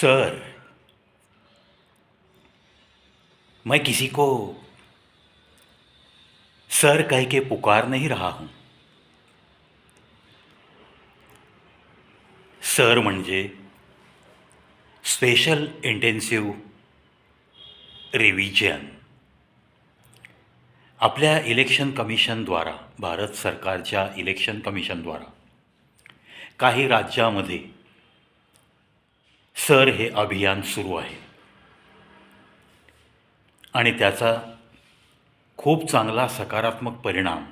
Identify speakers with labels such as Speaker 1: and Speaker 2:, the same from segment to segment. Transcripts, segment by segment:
Speaker 1: Sir मैं किसी को सर कह के पुकार नहीं रहा हूं। सर म्हणजे स्पेशल इंटेन्सिव्ह रिव्हिजन। आपल्या इलेक्शन कमिशनद्वारा भारत सरकारच्या इलेक्शन कमिशनद्वारा काही राज्यामध्ये सर हे अभियान सुरू आहे. आणि त्याचा खूप चांगला सकारात्मक परिणाम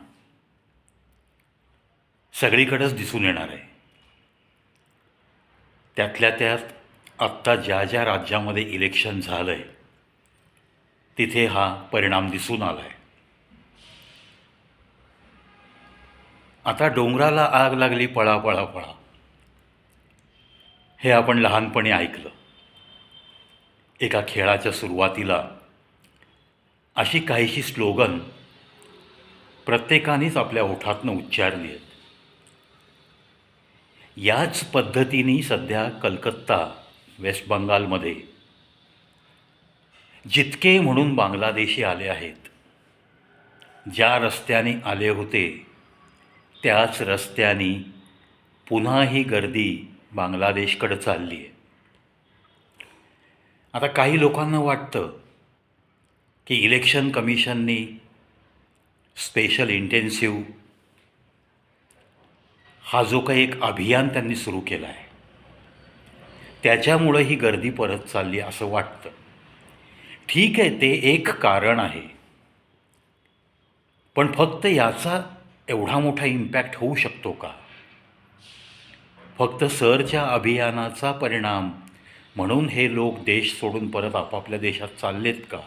Speaker 1: सगळीकडेच दिसून येणार आहे. त्यातल्या त्यात आत्ता ज्या ज्या राज्यामध्ये इलेक्शन झालं आहे तिथे हा परिणाम दिसून आला आहे आता डोंगराला आग लागली पळा पळा पळा हे आपण लहानपणी ऐकलं. एका खेळाच्या सुरुवातीला अशी काहीशी स्लोगन प्रत्येकानेच आपल्या ओठातनं उच्चारली आहेत. याच पद्धतीने सध्या कलकत्ता वेस्ट बंगालमध्ये जितके म्हणून बांगलादेशी आले आहेत ज्या रस्त्याने आले होते त्याच रस्त्याने पुन्हा ही गर्दी बांगलादेशकडं चालली आहे. आता काही लोकांना वाटतं की इलेक्शन कमिशननी स्पेशल इंटेन्सिव्ह हा जो काही एक अभियान त्यांनी सुरू केला आहे. त्याच्यामुळं ही गर्दी परत चालली असं वाटतं. ठीक आहे ते एक कारण आहे. पण फक्त याचा एवढा मोठा इम्पॅक्ट होऊ शकतो का? फक्त सरच्या अभियानाचा परिणाम. म्हणून हे लोक देश सोडून परत आपापल्या देशात चाललेत का?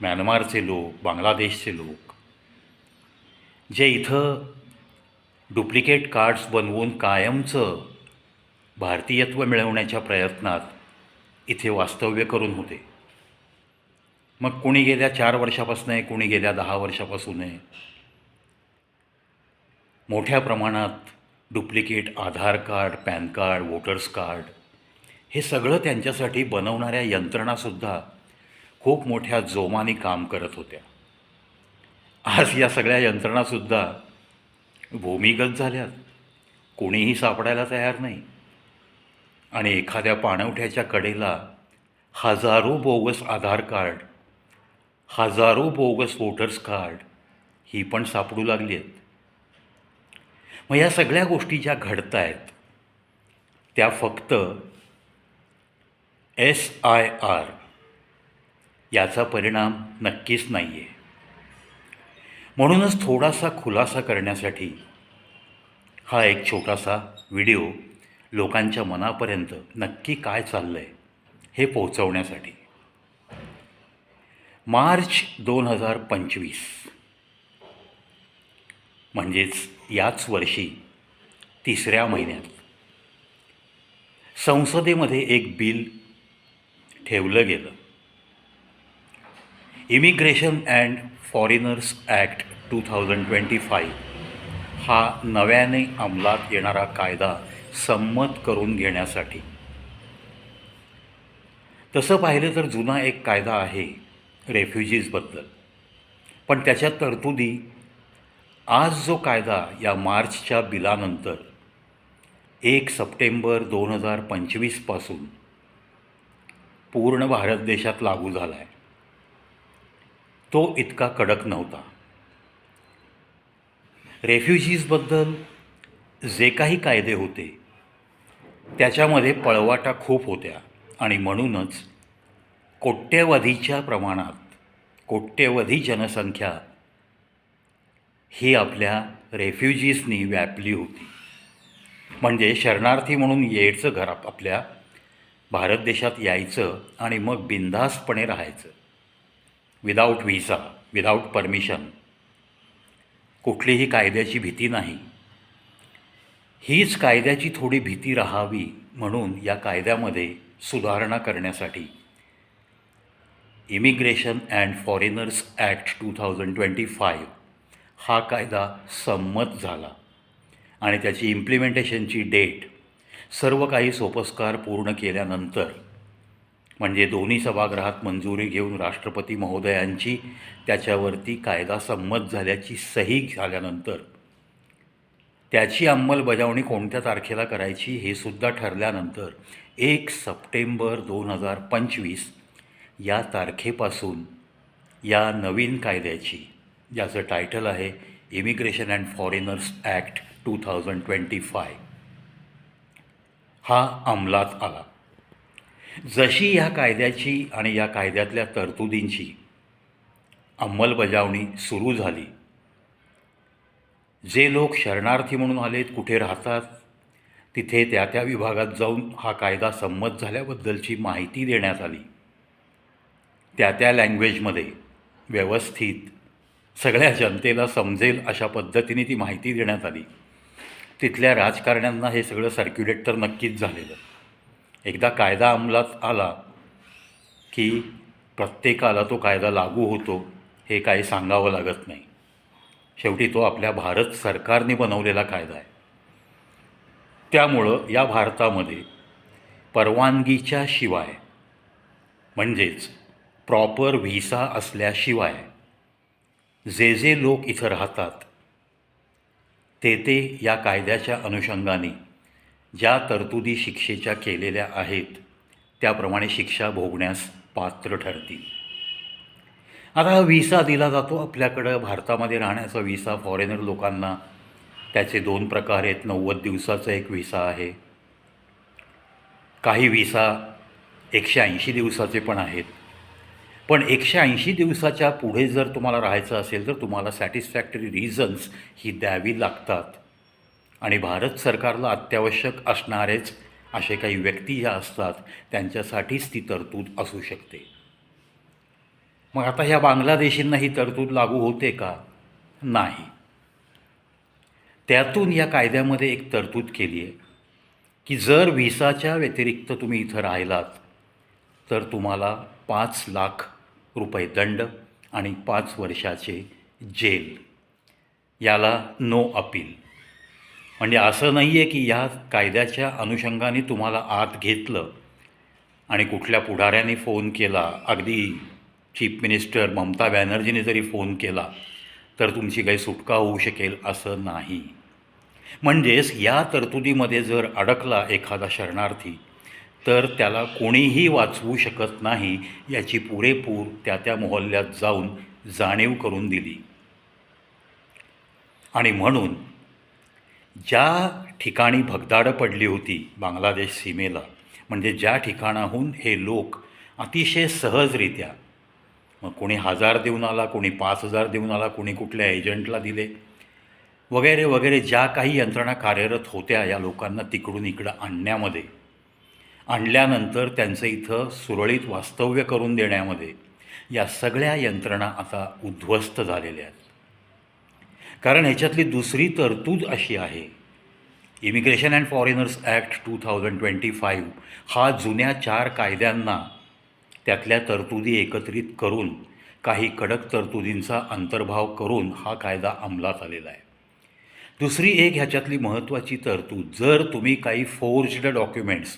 Speaker 1: म्यानमारचे लोक बांगलादेशचे लोक. जे इथं डुप्लिकेट कार्ड्स बनवून कायमचं भारतीयत्व मिळवण्याच्या प्रयत्नात इथे वास्तव्य करून होते. मग कोणी गेल्या चार वर्षापासून आहे कोणी गेल्या दहा वर्षापासून आहे? मोठ्या प्रमाणात duplicate Aadhaar card PAN card voters card हे सगळं त्यांच्यासाठी बनवणाऱ्या यंत्रणासुद्धा खूप मोठ्या जोमाने काम करत होत्या. आज या सगळ्या यंत्रणासुद्धा भूमिगत झाल्यात. कोणीही सापडायला तयार नाही. आणि एखाद्या पाणवठ्याच्या कडेला हजारो बोगस आधार कार्ड हजारो बोगस वोटर्स कार्ड ही पण सापडू लागली आहेत. मग या सगळ्या गोष्टी ज्या घडत आहेत त्या फक्त एस आय आर याचा परिणाम नक्कीच नाही आहे म्हणूनच थोडासा खुलासा करण्यासाठी हा एक छोटासा व्हिडिओ लोकांच्या मनापर्यंत नक्की काय चाललं आहे हे पोहोचवण्यासाठी. मार्च दोन हजार पंचवीस. म्हणजेच याच वर्षी तिसऱ्या महिन्यात. संसदेमध्ये एक बिल ठेवलं गेलं. Immigration and foreigners act two thousand twenty five हा नव्याने अंमलात येणारा कायदा संमत करून घेण्यासाठी. तसं पाहिलं तर जुना एक कायदा आहे रेफ्युजीजबद्दल पण त्याच्या तरतुदी आज जो कायदा या मार्चच्या बिलानंतर एक सप्टेंबर दोन हजार पंचवीसपासून पूर्ण भारत देशात लागू झाला आहे तो इतका कडक नव्हता. रेफ्युजीजबद्दल जे काही कायदे होते त्याच्यामध्ये पळवाटा खूप होत्या आणि म्हणूनच कोट्यवधीच्या प्रमाणात कोट्यवधी जनसंख्या ही आपल्या रेफ्युजीजनी व्यापली होती. म्हणजे शरणार्थी म्हणून यायचं घर आपल्या भारत देशात यायचं आणि मग बिनधास्तपणे राहायचं. विदाऊट व्हिसा विदाऊट परमिशन कुठलीही कायद्याची भीती नाही. हीच कायद्याची थोडी भीती राहावी म्हणून या कायद्यामध्ये सुधारणा करण्यासाठी immigration and foreigners act two thousand twenty five हा कायदा संमत झाला. आणि त्याची इम्प्लिमेंटेशनची डेट सर्व काही सोपस्कार पूर्ण केल्यानंतर म्हणजे दोन्ही सभागृहात मंजुरी घेऊन राष्ट्रपती महोदयांची त्याच्यावरती कायदा संमत झाल्याची सही झाल्यानंतर त्याची अंमलबजावणी कोणत्या तारखेला करायची हे सुद्धा ठरल्यानंतर एक सप्टेंबर दोन हजार पंचवीस या तारखेपासून या नवीन कायद्याची ज्याचं टायटल आहे immigration and foreigners act two thousand twenty five हा अंमलात आला. जशी या कायद्याची आणि या कायद्यातल्या तरतुदींची अंमलबजावणी सुरू झाली जे लोक शरणार्थी म्हणून आलेत कुठे राहतात तिथे त्या त्या विभागात जाऊन हा कायदा संमत झाल्याबद्दलची माहिती देण्यात आली. त्या त्या लँग्वेजमध्ये व्यवस्थित सगळ्या जनतेला समजेल अशा पद्धतीने ती माहिती देण्यात आली. तिथल्या राजकारण्यांना हे सगळं सर्क्युलेट तर नक्कीच झालेलं. एकदा कायदा अंमलात आला की प्रत्येकाला तो कायदा लागू होतो हे काही सांगावं लागत नाही. शेवटी तो आपल्या भारत सरकारने बनवलेला कायदा आहे. त्यामुळं या भारतामध्ये परवानगीच्या शिवाय म्हणजेच प्रॉपर व्हिसा असल्याशिवाय जे जे लोक इथं राहतात ते ते या कायद्याच्या अनुषंगाने ज्या तरतुदी शिक्षेच्या केलेल्या आहेत त्याप्रमाणे शिक्षा भोगण्यास पात्र ठरतील. आता हा विसा दिला जातो आपल्याकडं. भारतामध्ये राहण्याचा विसा फॉरेनर लोकांना त्याचे दोन प्रकार आहेत. नव्वद दिवसाचा एक विसा आहे. काही विसा एकशे ऐंशी दिवसाचे पण आहेत. पण एकशे ऐंशी दिवसाच्या पुढे जर तुम्हाला राहायचं असेल तर तुम्हाला सॅटिस्फॅक्टरी रिझन्स ही द्यावी लागतात. आणि भारत सरकारला अत्यावश्यक असणारेच असे काही व्यक्ती ज्या असतात त्यांच्यासाठीच ती तरतूद असू शकते. मग आता ह्या बांगलादेशींना ही तरतूद लागू होते का? नाही. त्यातून या कायद्यामध्ये एक तरतूद केली आहे की जर व्हिसाच्या व्यतिरिक्त तुम्ही इथं राहिलात तर तुम्हाला पाच लाख रुपये दंड आणि पाच वर्षाचे जेल. याला नो अपील. म्हणजे असं नाही आहे की या कायद्याच्या अनुषंगाने तुम्हाला आत घेतलं आणि कुठल्या पुढाऱ्याने फोन केला अगदी चीफ मिनिस्टर ममता बॅनर्जीने जरी फोन केला तर तुमची काही सुटका होऊ शकेल असं नाही. म्हणजेच या तरतुदीमध्ये जर अडकला एखादा शरणार्थी तर त्याला कोणीही वाचवू शकत नाही याची पुरेपूर त्या त्या मोहल्ल्यात जाऊन जाणीव करून दिली. आणि म्हणून ज्या ठिकाणी भगदाडं पडली होती बांगलादेश सीमेला म्हणजे ज्या ठिकाणाहून हे लोक अतिशय सहजरित्या मग कोणी हजार देऊन आला कोणी पाच हजार देऊन आला कोणी कुठल्या एजंटला दिले वगैरे वगैरे ज्या काही यंत्रणा कार्यरत होत्या या लोकांना तिकडून इकडं आणण्यामध्ये आणल्यानंतर त्यांचं इथं सुरळीत वास्तव्य करून देण्यामध्ये या सगळ्या यंत्रणा आता उद्ध्वस्त झालेल्या आहेत. कारण ह्याच्यातली दुसरी तरतूद अशी आहे. Immigration and foreigners act two thousand twenty five हा जुन्या चार कायद्यांना त्यातल्या तरतुदी एकत्रित करून काही कडक तरतुदींचा अंतर्भाव करून हा कायदा अंमलात आलेला आहे. दुसरी एक ह्याच्यातली महत्त्वाची तरतूद जर तुम्ही काही forged documents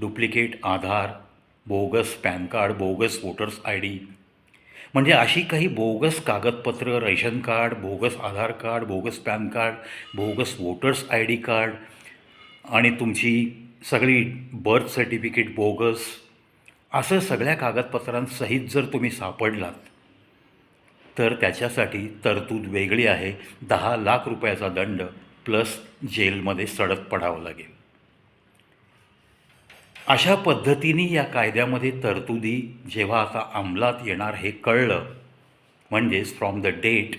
Speaker 1: duplicate Aadhaar bogus PAN card bogus voters I D. म्हणजे अशी काही बोगस कागदपत्र ration card bogus Aadhaar card bogus PAN card bogus voters I D card आणि तुमची सगळी बर्थ सर्टिफिकेट बोगस असं सगळ्या कागदपत्रांसहित जर तुम्ही सापडलात तर त्याच्यासाठी तरतूद वेगळी आहे. दहा लाख रुपयाचा दंड प्लस जेलमध्ये सडक पडावं लागेल. अशा पद्धतीने या कायद्यामध्ये तरतुदी जेव्हा आता अंमलात येणार हे कळलं म्हणजेच फ्रॉम द डेट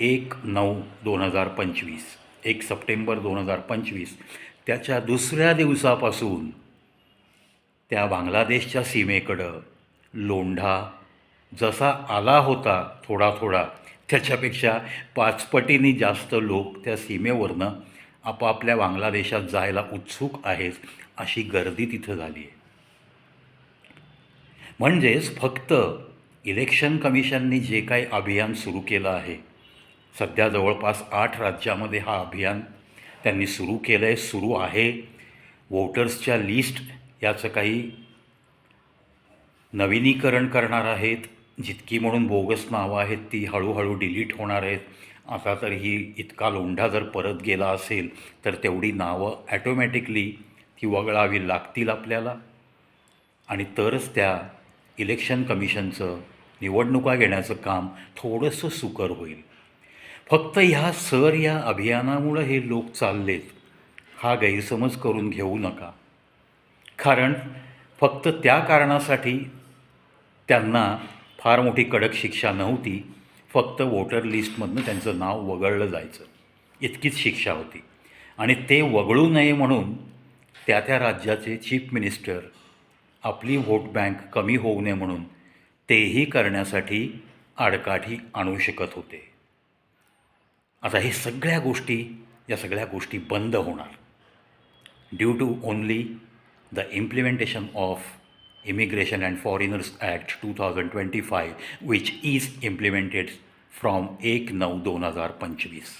Speaker 1: एक नऊ दोन हजार पंचवीस एक सप्टेंबर दोन हजार पंचवीस त्याच्या दुसऱ्या दिवसापासून त्या बांगलादेशच्या सीमेकडं लोंढा जसा आला होता थोडा थोडा त्याच्यापेक्षा पाचपटीने जास्त लोक त्या सीमेवरनं आपापल्या बांगलादेशात जायला उत्सुक आहेत. अशी गर्दी तिथं झाली आहे. म्हणजेच फक्त इलेक्शन कमिशननी जे काही अभियान सुरू केलं आहे सध्या जवळपास आठ राज्यामध्ये हा अभियान त्यांनी सुरू केलं आहे सुरू आहे. वोटर्सच्या लिस्ट याचं काही नवीनीकरण करणार आहेत. जितकी म्हणून बोगस नावं आहेत ती हळूहळू डिलीट होणार आहेत. आता तर ही इतका लोंढा जर परत गेला असेल तर तेवढी नावं ॲटोमॅटिकली ती वगळावी लागतील आपल्याला. आणि तरच त्या इलेक्शन कमिशनचं निवडणुका घेण्याचं काम थोडंसं सुकर होईल. फक्त ह्या सर या अभियानामुळं हे लोक चाललेत हा गैरसमज करून घेऊ नका. कारण फक्त त्या कारणासाठी त्यांना फार मोठी कडक शिक्षा नव्हती फक्त वोटर लिस्टमधनं त्यांचं नाव वगळलं जायचं. इतकीच शिक्षा होती. आणि ते वगळू नये म्हणून त्या त्या राज्याचे चीफ मिनिस्टर आपली व्होट बँक कमी होऊ नये म्हणून तेही करण्यासाठी आडकाठी आणू शकत होते. आता हे सगळ्या गोष्टी या सगळ्या गोष्टी बंद होणार. Due to only the implementation of immigration and foreigners act two thousand twenty five which is implemented from एक नऊ दोन हजार पंचवीस.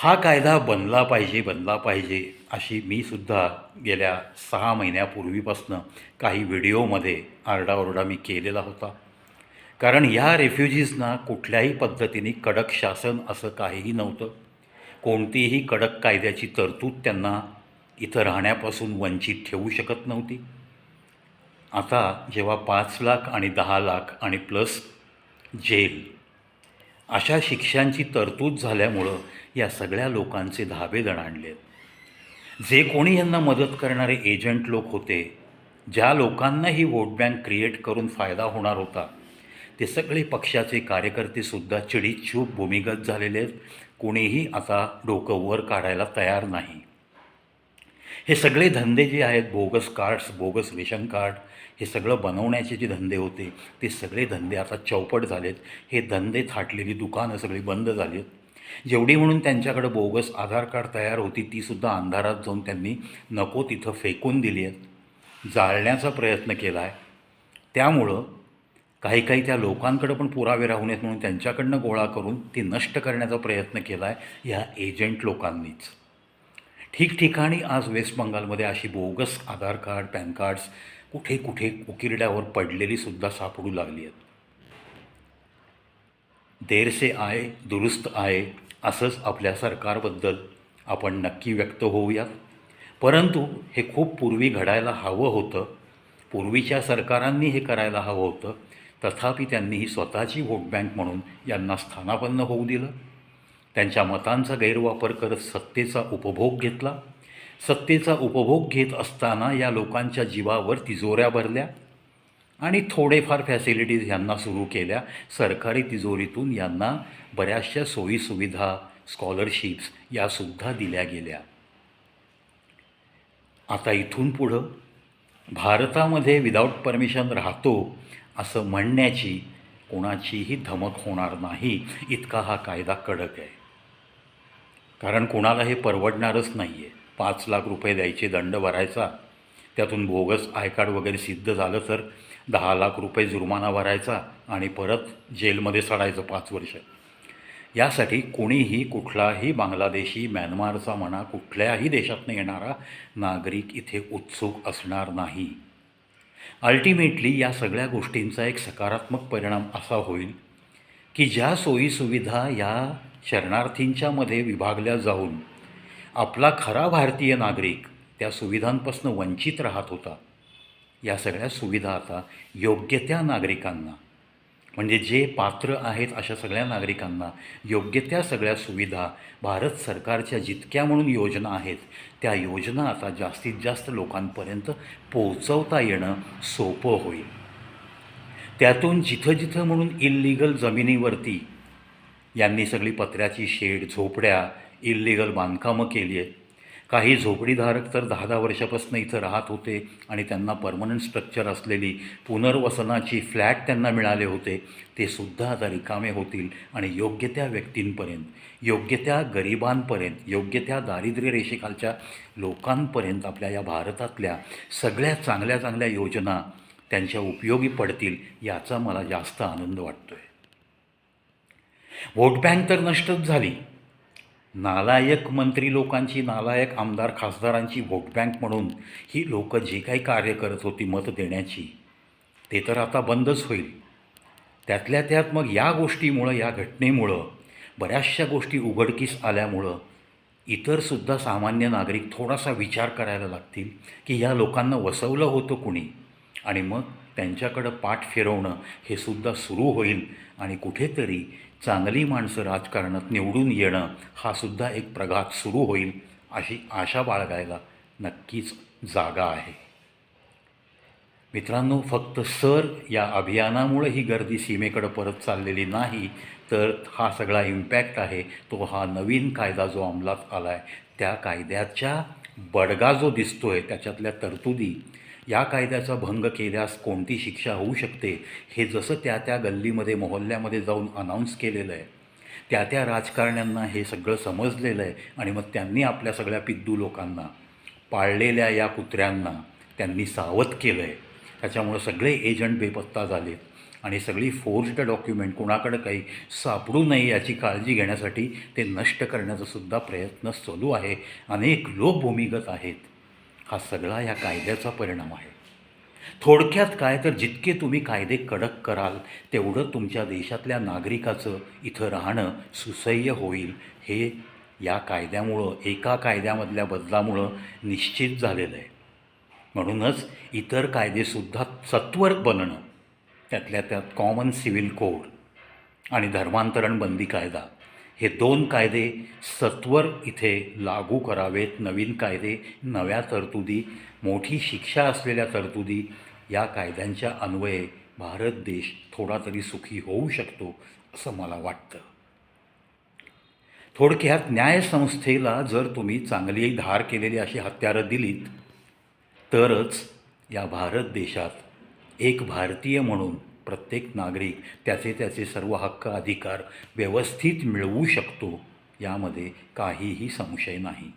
Speaker 1: हा कायदा बनला पाहिजे बनला पाहिजे अशी मी सुद्धा गेल्या सहा महिन्यापूर्वीपासनं काही व्हिडिओमध्ये आरडाओरडा मी केलेला होता. कारण ह्या रेफ्युजीजना कुठल्याही पद्धतीने कडक शासन असं काहीही नव्हतं. कोणतीही कडक कायद्याची तरतूद त्यांना इथं राहण्यापासून वंचित ठेवू शकत नव्हती. आता जेव्हा पाच लाख आणि दहा लाख आणि प्लस जेल अशा शिक्षांची तरतूद झाल्यामुळं या सगळ्या लोकांचे धाबे दणाणलेत जे कोणी यांना मदत करणारे एजंट लोक होते ज्या लोकांना ही वोट बँक क्रिएट करून फायदा होणार होता ते सगळे पक्षाचे कार्यकर्तेसुद्धा चिडीचूप भूमिगत झालेले आहेत. कोणीही आता डोकं वर काढायला तयार नाही. हे सगळे धंदे जे आहेत bogus cards bogus ration card हे सगळं बनवण्याचे जे धंदे होते ते सगळे धंदे आता चौपट झालेत. हे धंदे थाटलेली दुकानं सगळी बंद झाली आहेत जेवढी म्हणून त्यांच्याकडं बोगस आधार कार्ड तयार होती तीसुद्धा अंधारात जाऊन त्यांनी नको तिथं फेकून दिली आहेत. जाळण्याचा प्रयत्न केला आहे त्यामुळं काही काही त्या लोकांकडं पण पुरावे राहू नयेत म्हणून त्यांच्याकडनं गोळा करून ती नष्ट करण्याचा प्रयत्न केला आहे ह्या एजंट लोकांनीच. ठिकठिकाणी आज वेस्ट बंगालमध्ये अशी bogus Aadhaar card PAN cards कुठे कुठे उकिरड्यावर पडलेली सुद्धा सापडू लागली आहेत. देर से आय दुरुस्त आहे असंच आपल्या सरकारबद्दल आपण नक्की व्यक्त होऊयात परंतु हे खूप पूर्वी घडायला हवं होतं. पूर्वीच्या सरकारांनी हे करायला हवं होतं. तथापि त्यांनी ही स्वतःची व्होट बँक म्हणून यांना स्थानापन्न होऊ दिलं. त्यांच्या मतांचा गैरवापर करत सत्तेचा उपभोग घेतला. सत्तेचा उपभोग घेत असताना या लोकांच्या जीवावर तिजोऱ्या भरल्या आणि थोडेफार फॅसिलिटीज यांना सुरू केल्या. सरकारी तिजोरीतून यांना बऱ्याचशा सोयीसुविधा स्कॉलरशिप्स यासुद्धा दिल्या गेल्या. आता इथून पुढं भारतामध्ये विदाऊट परमिशन राहतो असं म्हणण्याची कोणाचीही धमक होणार नाही. इतका हा कायदा कडक आहे. कारण कोणाला हे परवडणारच नाही आहे पाच लाख रुपये द्यायचे दंड भरायचा त्यातून बोगस आय कार्ड वगैरे सिद्ध झालं तर दहा लाख रुपये जुर्माना भरायचा आणि परत जेलमध्ये सडायचं पाच वर्ष. यासाठी कोणीही कुठलाही बांगलादेशी म्यानमारचा म्हणा कुठल्याही देशातनं येणारा नागरिक इथे उत्सुक असणार नाही. अल्टिमेटली या सगळ्या गोष्टींचा एक सकारात्मक परिणाम असा होईल की ज्या सोयीसुविधा या शरणार्थींच्या मध्ये विभागल्या जाऊन आपला खरा भारतीय नागरिक त्या सुविधांपासून वंचित राहत होता. या सगळ्या सुविधा आता योग्य त्या नागरिकांना म्हणजे जे पात्र आहेत अशा सगळ्या नागरिकांना योग्य त्या सगळ्या सुविधा भारत सरकारच्या जितक्या म्हणून योजना आहेत त्या योजना आता जास्तीत जास्त लोकांपर्यंत पोहोचवता येणं सोपं होईल. त्यातून जिथं जिथं म्हणून इल्लिगल जमिनीवरती यांनी सगळी पत्र्याची शेड झोपड्या इल्लिगल बांधकामं केली आहेत. काही झोपडीधारक तर दहा दहा वर्षापासून इथं राहत होते आणि त्यांना परमनंट स्ट्रक्चर असलेली पुनर्वसनाची फ्लॅट त्यांना मिळाले होते. ते सुद्धा आता रिकामे होतील आणि योग्य त्या व्यक्तींपर्यंत योग्य त्या गरिबांपर्यंत योग्य त्या दारिद्र्य रेषेखालच्या लोकांपर्यंत आपल्या या भारतातल्या सगळ्या चांगल्या चांगल्या योजना त्यांच्या उपयोगी पडतील याचा मला जास्त आनंद वाटतो आहे व्होट बँक तर नष्टच झाली. नालायक मंत्री लोकांची नालायक आमदार खासदारांची व्होट बँक म्हणून ही लोकं जी काही कार्य करत होती मत देण्याची ते तर आता बंदच होईल. त्यातल्या त्यात मग या गोष्टीमुळं या घटनेमुळं बऱ्याचशा गोष्टी उघडकीस आल्यामुळं इतरसुद्धा सामान्य नागरिक थोडासा विचार करायला लागतील की या लोकांना वसवलं होतं कुणी आणि मग त्यांच्याकडं पाठ फिरवणं हे सुद्धा सुरू होईल आणि कुठेतरी चांगली माणसं राजकारणात निवडून येणं हा सुद्धा एक प्रघात सुरू होईल अशी आशा बाळगायला नक्कीच जागा आहे. मित्रांनो फक्त सर या अभियानामुळे ही गर्दी सीमेकडं परत चाललेली नाही तर हा सगळा इम्पॅक्ट आहे तो हा नवीन कायदा जो अंमलात आला आहे त्या कायद्याच्या बडगा जो दिसतो आहे त्याच्यातल्या तरतुदी या कायद्याचा भंग केल्यास कोणती शिक्षा होऊ शकते हे जसं त्या त्या गल्लीमध्ये मोहल्ल्यामध्ये जाऊन अनाऊन्स केलेलं आहे. त्या त्या राजकारण्यांना हे सगळं समजलेलं आहे आणि मग त्यांनी आपल्या सगळ्या पिद्दू लोकांना पाळलेल्या या कुत्र्यांना त्यांनी सावध केलं आहे त्याच्यामुळं सगळे एजंट बेपत्ता झालेत आणि सगळी फोर्स्ड डॉक्युमेंट कोणाकडं काही सापडू नये याची काळजी घेण्यासाठी ते नष्ट करण्याचा सुद्धा प्रयत्न चालू आहे. अनेक लोक भूमिगत आहेत. हा सगळा या कायद्याचा परिणाम आहे. थोडक्यात काय तर जितके तुम्ही कायदे कडक कराल तेवढं तुमच्या देशातल्या नागरिकाचं इथं राहणं सुसह्य होईल. हे या कायद्यामुळं एका कायद्यामधल्या बदलामुळं निश्चित झालेलं आहे. म्हणूनच इतर कायदेसुद्धा सत्वर बनणं त्यातल्या त्यात कॉमन सिव्हिल कोड आणि धर्मांतरण बंदी कायदा हे दोन कायदे सत्वर इथे लागू करावेत. नवीन कायदे नव्या तरतुदी मोठी शिक्षा असलेल्या तरतुदी या कायद्यांच्या अन्वये भारत देश थोडा तरी सुखी होऊ शकतो असं मला वाटतं. थोडक्यात न्यायसंस्थेला जर तुम्ही चांगली धार केलेली अशी हत्यारं दिलीत तरच या भारत देशात एक भारतीय म्हणून प्रत्येक नागरिक त्याचे त्याचे सर्व हक्क अधिकार व्यवस्थित मिळवू शकतो यामध्ये काहीही संशय नाही.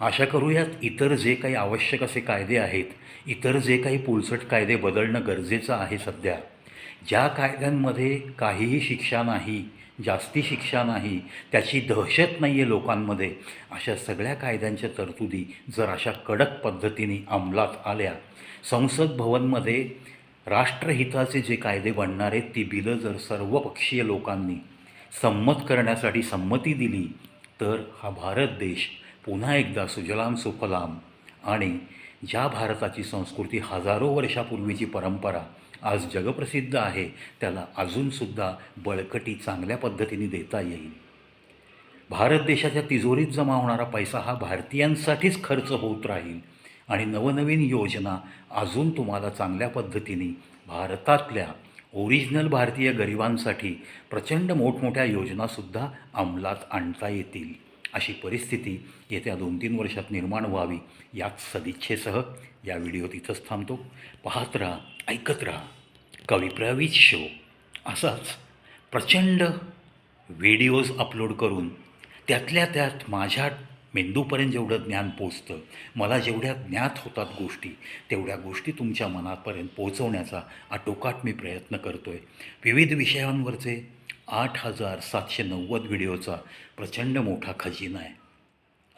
Speaker 1: आशा करूयात इतर जे काही आवश्यक असे कायदे आहेत इतर जे काही पुलसट कायदे बदलणं गरजेचं आहे सध्या. ज्या कायद्यांमध्ये काहीही शिक्षा नाही जास्ती शिक्षा नाही त्याची दहशत नाही आहे लोकांमध्ये अशा सगळ्या कायद्यांच्या तरतुदी जर अशा कडक पद्धतीने अंमलात आल्या संसद भवनमध्ये राष्ट्रहिताचे जे कायदे बनणार आहेत ती बिलं जर सर्वपक्षीय लोकांनी संमत करण्यासाठी संमती दिली तर हा भारत देश पुन्हा एकदा सुजलाम सुफलाम आणि ज्या भारताची संस्कृती हजारो वर्षापूर्वीची परंपरा आज जगप्रसिद्ध आहे त्याला अजूनसुद्धा बळकटी चांगल्या पद्धतीने देता येईल. भारत देशाच्या तिजोरीत जमा होणारा पैसा हा भारतीयांसाठीच खर्च होत राहील. आणि नवनवीन योजना अजून तुम्हाला चांगल्या पद्धतीने भारतातल्या ओरिजिनल भारतीय गरिबांसाठी प्रचंड मोठमोठ्या योजनासुद्धा अंमलात आणता येतील. अशी परिस्थिती येत्या दोन तीन वर्षात निर्माण व्हावी याच सदिच्छेसह या व्हिडिओ तिथंच थांबतो. पाहत राहा ऐकत राहा. कविप्रवीज शो. असाच प्रचंड व्हिडिओज अपलोड करून त्यातल्या त्यात माझ्या मेंदूपर्यंत जेवढं ज्ञान पोचतं मला जेवढ्या ज्ञात होतात गोष्टी तेवढ्या गोष्टी तुमच्या मनापर्यंत पोहोचवण्याचा आटोकाट मी प्रयत्न करतो आहे विविध विषयांवरचे आठ हजार सातशे नव्वद व्हिडिओचा प्रचंड मोठा खजिना आहे.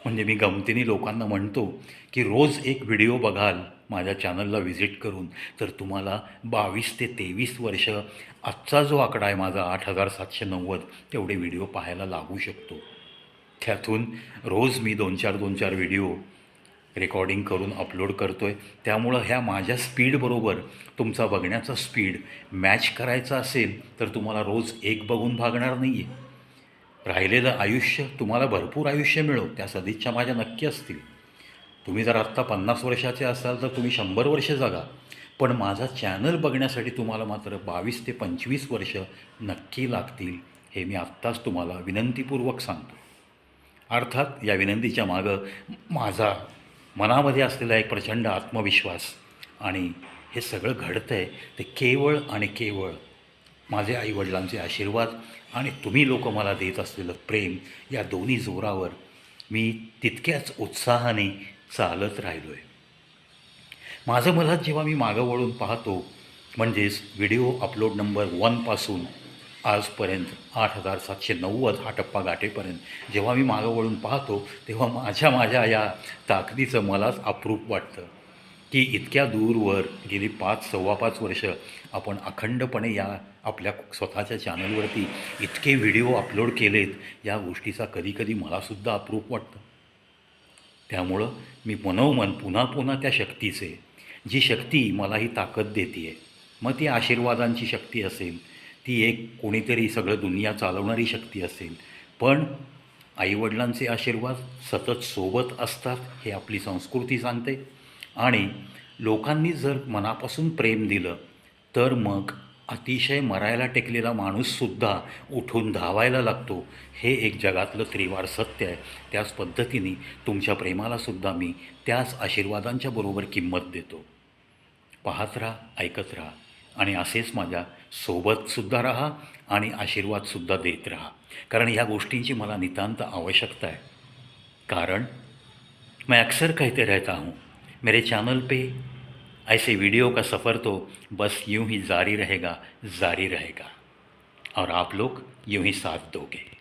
Speaker 1: म्हणजे मी गमतीने लोकांना म्हणतो की रोज एक व्हिडिओ बघाल माझ्या चॅनलला व्हिजिट करून तर तुम्हाला बावीस ते तेवीस वर्ष आजचा जो आकडा आहे माझा आठ हजार सातशे नव्वद तेवढे व्हिडिओ पाहायला लागू शकतो. त्यातून रोज मी दोन चार दोन चार व्हिडिओ रेकॉर्डिंग करून अपलोड करतो आहे त्यामुळं ह्या माझ्या स्पीडबरोबर तुमचा बघण्याचा स्पीड मॅच करायचा असेल तर तुम्हाला रोज एक बघून भागणार नाही आहे राहिलेलं आयुष्य तुम्हाला भरपूर आयुष्य मिळो त्या सदिच्छा माझ्या नक्की असतील. तुम्ही जर आत्ता पन्नास वर्षाचे असाल तर तुम्ही शंभर वर्ष जगा. पण माझा चॅनल बघण्यासाठी तुम्हाला मात्र बावीस ते पंचवीस वर्ष नक्की लागतील हे मी आत्ताच तुम्हाला विनंतीपूर्वक सांगतो. अर्थात या विनंतीच्या मागं माझा मनामध्ये असलेला एक प्रचंड आत्मविश्वास. आणि हे सगळं घडतं आहे ते केवळ आणि केवळ माझे आईवडिलांचे आशीर्वाद आणि तुम्ही लोक मला देत असलेलं प्रेम या दोन्ही जोरावर मी तितक्याच उत्साहाने चालत राहिलो आहे माझं मला जेव्हा मी मागं वळून पाहतो म्हणजेच व्हिडिओ अपलोड नंबर वनपासून आजपर्यंत आठ हजार सातशे नव्वद हा टप्पा गाठेपर्यंत. जेव्हा मी मागं वळून पाहतो तेव्हा माझ्या माझ्या या ताकदीचं मलाच अप्रूप वाटतं की इतक्या दूरवर गेली पाच सव्वा पाच वर्ष आपण अखंडपणे या आपल्या स्वतःच्या चॅनलवरती इतके व्हिडिओ अपलोड केलेत या गोष्टीचा कधीकधी मलासुद्धा अप्रूप वाटतं. त्यामुळं मी मनोमन पुन्हा पुन्हा त्या शक्तीचे जी शक्ती मला ही ताकद देते आहे मग ती आशीर्वादांची शक्ती असेल ती एक कोणीतरी सगळं दुनिया चालवणारी शक्ती असेल. पण आईवडिलांचे आशीर्वाद सतत सोबत असतात हे आपली संस्कृती सांगते. आणि लोकांनी जर मनापासून प्रेम दिलं तर मग अतिशय मरायला टेकलेला माणूससुद्धा उठून धावायला लागतो. हे एक जगातलं त्रिवार सत्य आहे. त्याच पद्धतीने तुमच्या प्रेमालासुद्धा मी त्याच आशीर्वादांच्या बरोबर किंमत देतो. पाहत राहा ऐकत राहा. आणि असेच माझ्या सोबतसुद्धा राहा आणि आशीर्वादसुद्धा देत राहा. कारण ह्या गोष्टींची मला नितांत आवश्यकता है कारण मैं अक्सर कहते रहता हूँ मेरे चैनल पे ऐसे वीडियो का सफ़र तो बस यूं ही जारी रहेगा जारी रहेगा। और आप लोग यूं ही साथ दोगे।